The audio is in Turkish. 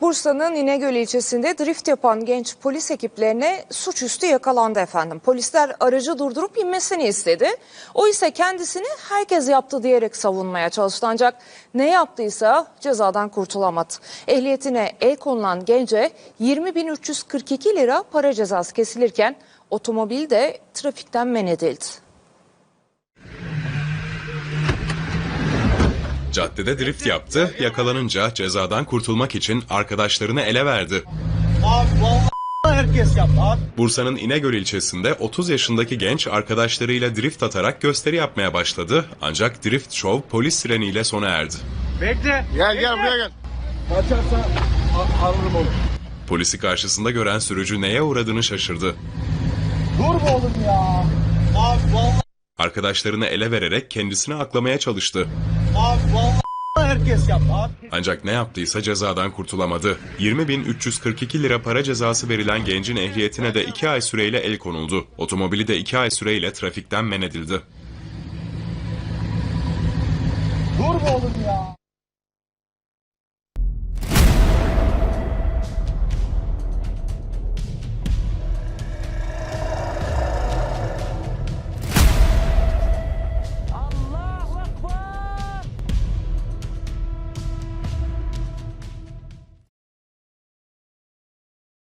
Bursa'nın İnegöl ilçesinde drift yapan genç polis ekiplerine suçüstü yakalandı efendim. Polisler aracı durdurup inmesini istedi. O ise kendisini herkes yaptı diyerek savunmaya çalıştı ancak ne yaptıysa cezadan kurtulamadı. Ehliyetine el konulan gence 20.342 lira para cezası kesilirken otomobil de trafikten men edildi. Caddede drift yaptı, yakalanınca cezadan kurtulmak için arkadaşlarını ele verdi. Abi vallahi herkes yaptı abi. Bursa'nın İnegöl ilçesinde 30 yaşındaki genç arkadaşlarıyla drift atarak gösteri yapmaya başladı. Ancak drift show polis sireniyle sona erdi. Bekle. Gel gel buraya gel. Kaçarsa a- alırım onu. Polisi karşısında gören sürücü neye uğradığını şaşırdı. Dur be oğlum ya. Abi vallahi Arkadaşlarını ele vererek kendisini aklamaya çalıştı. Abi vallahi herkes yaptı abi. Ancak ne yaptıysa cezadan kurtulamadı. 20.342 lira para cezası verilen gencin ehliyetine de 2 ay süreyle el konuldu. Otomobili de 2 ay süreyle trafikten men edildi. Dur be oğlum ya.